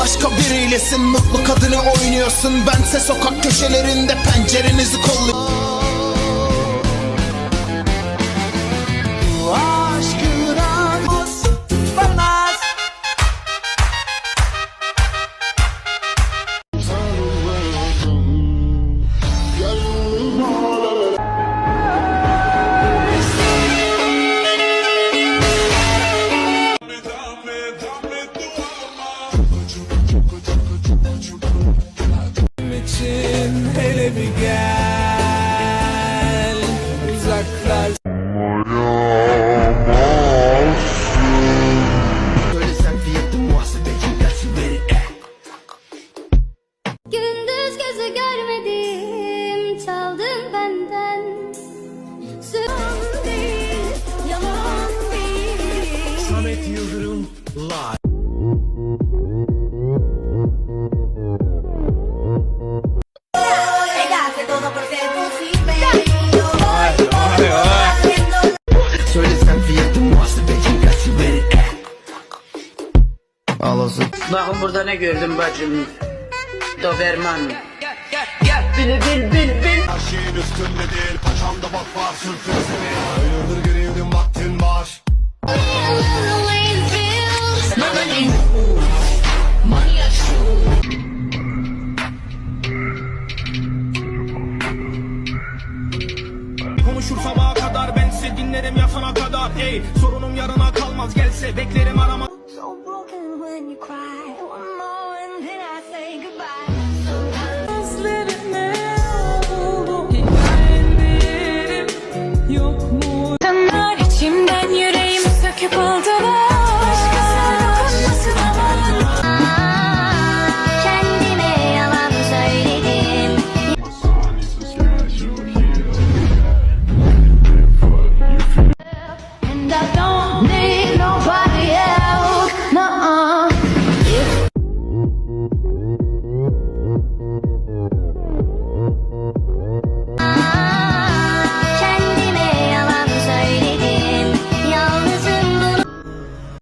başka biriylesin mutlu kadını oynuyorsun. Bense sokak köşelerinde pencerenizi kolluyorum muhasebeci gelsin beni Ağlasın Bakın burada ne gördüm bacım. Doberman. Bil bil bil bil. Her şeyin üstünde değil paçamda bak var seni Hayırdır giriyordun Konuşur sabaha kadar. Ben size dinlerim yatana kadar. Ey sorunum yarına kalmaz. Gelse beklerim arama So broken when you cry. One more and then I say goodbye. Yok mu? İçimden yüreğimi söküp aldılar